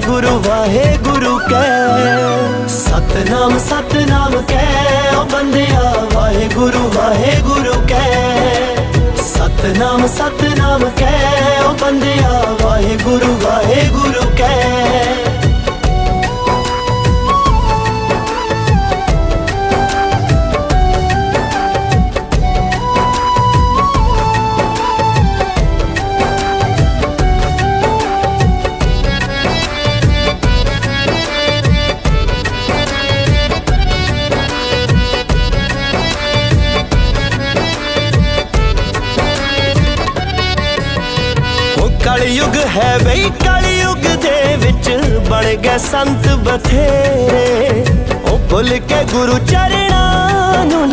ਵਾਹਿਗੁਰੂ ਵਾਹਿਗੁਰੂ ਕਹਿ ਸਤਨਾਮ ਸਤਨਾਮ ਕਹਿ ਓ ਬੰਦਿਆ, ਵਾਹਿਗੁਰੂ ਵਾਹਿਗੁਰੂ ਕਹਿ ਸਤਨਾਮ ਸਤਨਾਮ ਕਹਿ ਓ ਬੰਦਿਆ, ਵਾਹਿਗੁਰੂ ਵਾਹਿਗੁਰੂ ਕਹਿ ਕਲਯੁਗ ਹੈ ਬਈ, ਕਲਯੁਗ ਦੇ ਵਿੱਚ ਬਣ ਗਏ ਸੰਤ ਬਥੇਰੇ। ਉਹ ਭੁੱਲ ਕੇ ਗੁਰੂ ਚਰਨਾਂ ਨੂੰ